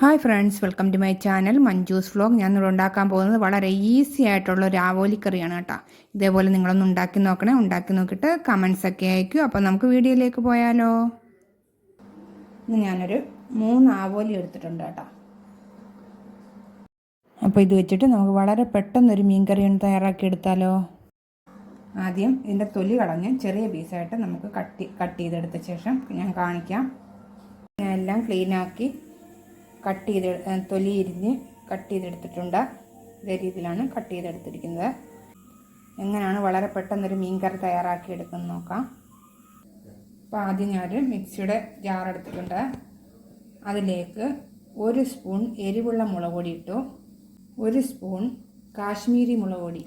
Hi friends welcome to my channel Manju's vlog ഞാൻ ഇവിടെ ഉണ്ടാക്കാൻ പോകുന്നത് വളരെ ഈസി ആയിട്ടുള്ള ഒരു ആവോലി കറിയാണ് കേട്ടോ. ഇതേപോലെ നിങ്ങളൊന്ന് ഉണ്ടാക്കി നോക്കണേ. ഉണ്ടാക്കി നോക്കിയിട്ട് കമൻസ് ഒക്കെ അയക്കും. അപ്പോൾ നമുക്ക് വീഡിയോയിലേക്ക് പോയാലോ. ഇന്ന് ഞാനൊരു മൂന്ന് ആവോലി എടുത്തിട്ടുണ്ട് കേട്ടോ. അപ്പോൾ ഇത് വെച്ചിട്ട് നമുക്ക് വളരെ പെട്ടെന്നൊരു മീൻ കറി ഒന്ന് തയ്യാറാക്കി എടുത്താലോ. ആദ്യം ഇതിന്റെ തൊലി കളഞ്ഞ് ചെറിയ പീസായിട്ട് നമുക്ക് കട്ട് കട്ട് ചെയ്തെടുത്ത ശേഷം ഞാൻ കാണിക്കാം. ഞാൻ എല്ലാം ക്ലീനാക്കി കട്ട് ചെയ്ത് തൊലി ഇരിഞ്ഞ് കട്ട് ചെയ്തെടുത്തിട്ടുണ്ട്. ഇതേ രീതിയിലാണ് കട്ട് ചെയ്തെടുത്തിരിക്കുന്നത്. എങ്ങനെയാണ് വളരെ പെട്ടെന്നൊരു മീൻകറി തയ്യാറാക്കി എടുക്കുന്നത് നോക്കാം. അപ്പോൾ ആദ്യം ഞാൻ മിക്സിയുടെ ജാർ എടുത്തിട്ടുണ്ട്. അതിലേക്ക് ഒരു സ്പൂൺ എരിവുള്ള മുളക് പൊടി ഇട്ടു. ഒരു സ്പൂൺ കാശ്മീരി മുളക് പൊടി.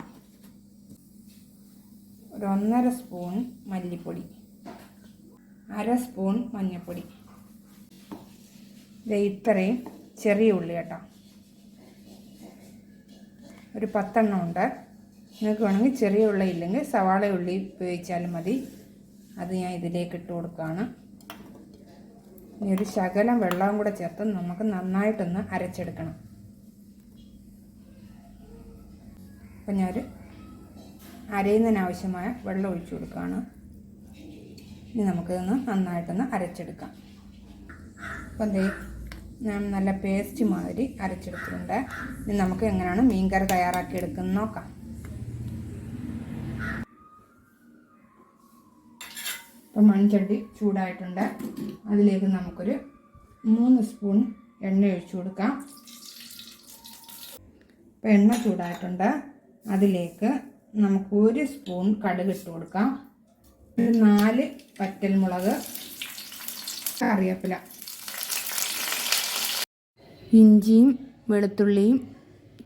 ഒരു ഒന്നര സ്പൂൺ മല്ലിപ്പൊടി. അര സ്പൂൺ മഞ്ഞൾപ്പൊടി. ഇത്രയും ചെറിയ ഉള്ളി കേട്ടോ. ഒരു പത്തെണ്ണം ഉണ്ട്. നിങ്ങൾക്ക് വേണമെങ്കിൽ ചെറിയ ഉള്ളി ഇല്ലെങ്കിൽ സവാള ഉള്ളി ഉപയോഗിച്ചാലും മതി. അത് ഞാൻ ഇതിലേക്ക് ഇട്ട് കൊടുക്കുകയാണ്. ഇനി ഒരു ശകലം വെള്ളവും കൂടെ ചേർത്ത് നമുക്ക് നന്നായിട്ടൊന്ന് അരച്ചെടുക്കണം. അപ്പം ഞാൻ അരയുന്നതിനാവശ്യമായ വെള്ളം ഒഴിച്ചു കൊടുക്കുകയാണ്. ഇനി നമുക്കിതൊന്ന് നന്നായിട്ടൊന്ന് അരച്ചെടുക്കാം. അപ്പം ഞാൻ നല്ല പേസ്റ്റ് മാതിരി അരച്ചെടുത്തിട്ടുണ്ട്. ഇനി നമുക്ക് എങ്ങനെയാണ് മീൻകറി തയ്യാറാക്കി എടുക്കുന്നത് നോക്കാം. ഇപ്പം മൺചട്ടി ചൂടായിട്ടുണ്ട്. അതിലേക്ക് നമുക്കൊരു മൂന്ന് സ്പൂൺ എണ്ണ ഒഴിച്ചു കൊടുക്കാം. ഇപ്പം എണ്ണ ചൂടായിട്ടുണ്ട്. അതിലേക്ക് നമുക്ക് ഒരു സ്പൂൺ കടുക് ഇട്ട് കൊടുക്കാം. ഒരു നാല് പറ്റൽമുളക് കറിവേപ്പില ഇഞ്ചിയും വെളുത്തുള്ളിയും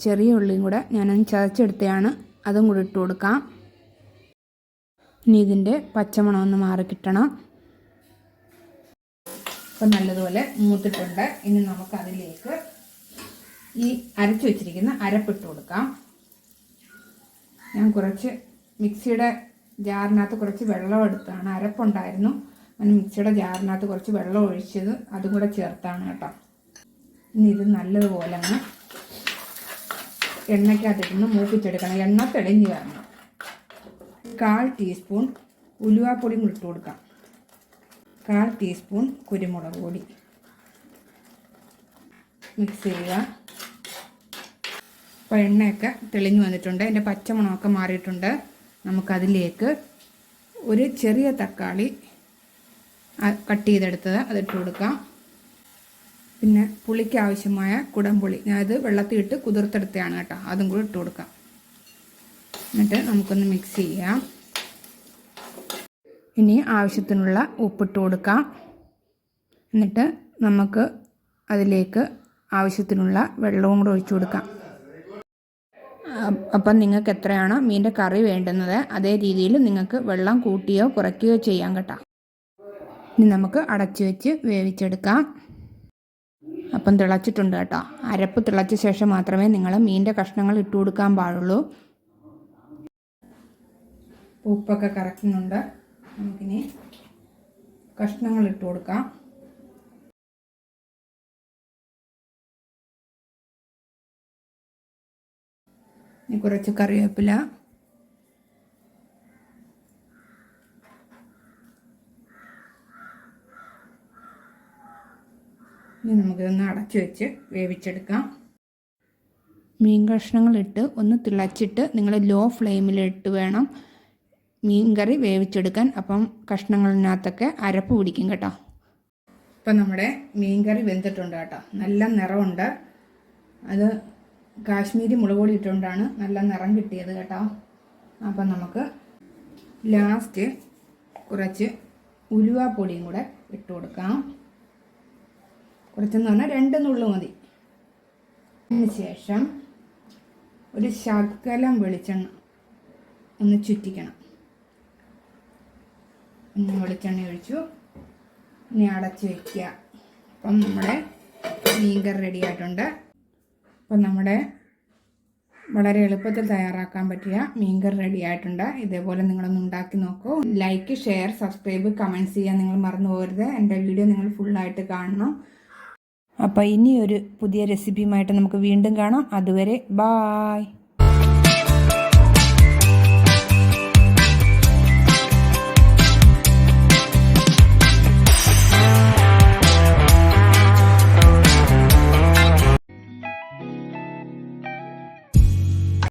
ചെറിയ ഉള്ളിയും കൂടെ ഞാനൊന്ന് ചതച്ചെടുത്തതാണ് അതും കൂടി ഇട്ട് കൊടുക്കാം. ഇനി ഇതിന്റെ പച്ചമണം ഒന്ന് മാറി കിട്ടണം. അപ്പം നല്ലതുപോലെ മൂത്തിട്ടുണ്ട്. ഇനി നമുക്ക് അതിലേക്ക് ഈ അരച്ചു വെച്ചിരിക്കുന്ന അരപ്പിട്ട് കൊടുക്കാം. ഞാൻ കുറച്ച് മിക്സിയുടെ ജാറിനകത്ത് കുറച്ച് വെള്ളം എടുത്താണ്. അരപ്പുണ്ടായിരുന്നു. ഞാൻ മിക്സിയുടെ ജാറിനകത്ത് കുറച്ച് വെള്ളം ഒഴിച്ചത് അതും കൂടെ ചേർത്താണ് കേട്ടോ. ഇനി ഇത് നല്ലതുപോലെ അങ്ങ് എണ്ണയ്ക്കകത്തിട്ടൊന്ന് മൂപ്പിച്ചെടുക്കണം. എണ്ണ തെളിഞ്ഞ് വരണം. കാൽ ടീസ്പൂൺ ഉലുവാപ്പൊടിയും കൂടി ഇട്ട് കൊടുക്കാം. കാൽ ടീസ്പൂൺ കുരുമുളക് പൊടി. മിക്സ് ചെയ്യുക. അപ്പോൾ എണ്ണയൊക്കെ തെളിഞ്ഞു വന്നിട്ടുണ്ട്. അതിന്റെ പച്ചമുളകൊക്കെ മാറിയിട്ടുണ്ട്. നമുക്കതിലേക്ക് ഒരു ചെറിയ തക്കാളി കട്ട് ചെയ്തെടുത്തത് അതിട്ട് കൊടുക്കാം. പിന്നെ പുളിക്ക് ആവശ്യമായ കുടംപുളി. ഞാനത് വെള്ളത്തിലിട്ട് കുതിർത്തെടുത്തതാണ് കേട്ടോ. അതും കൂടി ഇട്ട് കൊടുക്കാം. എന്നിട്ട് നമുക്കൊന്ന് മിക്സ് ചെയ്യാം. ഇനി ആവശ്യത്തിനുള്ള ഉപ്പിട്ട് കൊടുക്കാം. എന്നിട്ട് നമുക്ക് അതിലേക്ക് ആവശ്യത്തിനുള്ള വെള്ളവും കൂടെ ഒഴിച്ചു കൊടുക്കാം. അപ്പം നിങ്ങൾക്ക് എത്രയാണോ മീന്റെ കറി വേണ്ടുന്നത് അതേ രീതിയിൽ നിങ്ങൾക്ക് വെള്ളം കൂട്ടിയോ കുറയ്ക്കുകയോ ചെയ്യാം കേട്ടോ. ഇനി നമുക്ക് അടച്ചു വെച്ച് വേവിച്ചെടുക്കാം. അപ്പം തിളച്ചിട്ടുണ്ട് കേട്ടോ. അരപ്പ് തിളച്ച ശേഷം മാത്രമേ നിങ്ങൾ മീന്റെ കഷ്ണങ്ങൾ ഇട്ട് കൊടുക്കാൻ പാടുള്ളൂ. ഉപ്പൊക്കെ കറക്കുന്നുണ്ട്. നമുക്കിനി കഷ്ണങ്ങൾ ഇട്ട് കൊടുക്കാം. ഇനി കുറച്ച് കറിവേപ്പില ഇനി നമുക്കിതൊന്ന് അടച്ചു വെച്ച് വേവിച്ചെടുക്കാം. മീൻ കഷ്ണങ്ങളിട്ട് ഒന്ന് തിളച്ചിട്ട് നിങ്ങൾ ലോ ഫ്ലെയിമിലിട്ട് വേണം മീൻ കറി വേവിച്ചെടുക്കാൻ. അപ്പം കഷ്ണങ്ങളിനകത്തൊക്കെ അരപ്പ് പിടിക്കും കേട്ടോ. ഇപ്പം നമ്മുടെ മീൻ കറി വെന്തിട്ടുണ്ട് കേട്ടോ. നല്ല നിറമുണ്ട്. അത് കാശ്മീരി മുളക് പൊടി ഇട്ടുകൊണ്ടാണ് നല്ല നിറം കിട്ടിയത് കേട്ടോ. അപ്പം നമുക്ക് ലാസ്റ്റ് കുറച്ച് ഉലുവാപ്പൊടിയും കൂടെ ഇട്ട് കൊടുക്കാം. കുറച്ചെന്ന് പറഞ്ഞാൽ രണ്ട് നുള്ളു മതി. ശേഷം ഒരു ശകലം വെളിച്ചെണ്ണ ഒന്ന് ചുറ്റിക്കണം. ഒന്ന് വെളിച്ചെണ്ണ ഒഴിച്ചു. ഇനി അടച്ച് വയ്ക്കുക അപ്പം നമ്മുടെ മീൻകറി റെഡി ആയിട്ടുണ്ട്. അപ്പം നമ്മുടെ വളരെ എളുപ്പത്തിൽ തയ്യാറാക്കാൻ പറ്റിയ മീൻകറി റെഡി ആയിട്ടുണ്ട്. ഇതേപോലെ നിങ്ങളൊന്ന് ഉണ്ടാക്കി നോക്കൂ. ലൈക്ക് ഷെയർ സബ്സ്ക്രൈബ് കമന്റ്സ് ചെയ്യാൻ നിങ്ങൾ മറന്നു പോകരുത്. എന്റെ വീഡിയോ നിങ്ങൾ ഫുള്ളായിട്ട് കാണണം. അപ്പോൾ ഇനിയൊരു പുതിയ റെസിപ്പിയുമായിട്ട് നമുക്ക് വീണ്ടും കാണാം. അതുവരെ ബായ്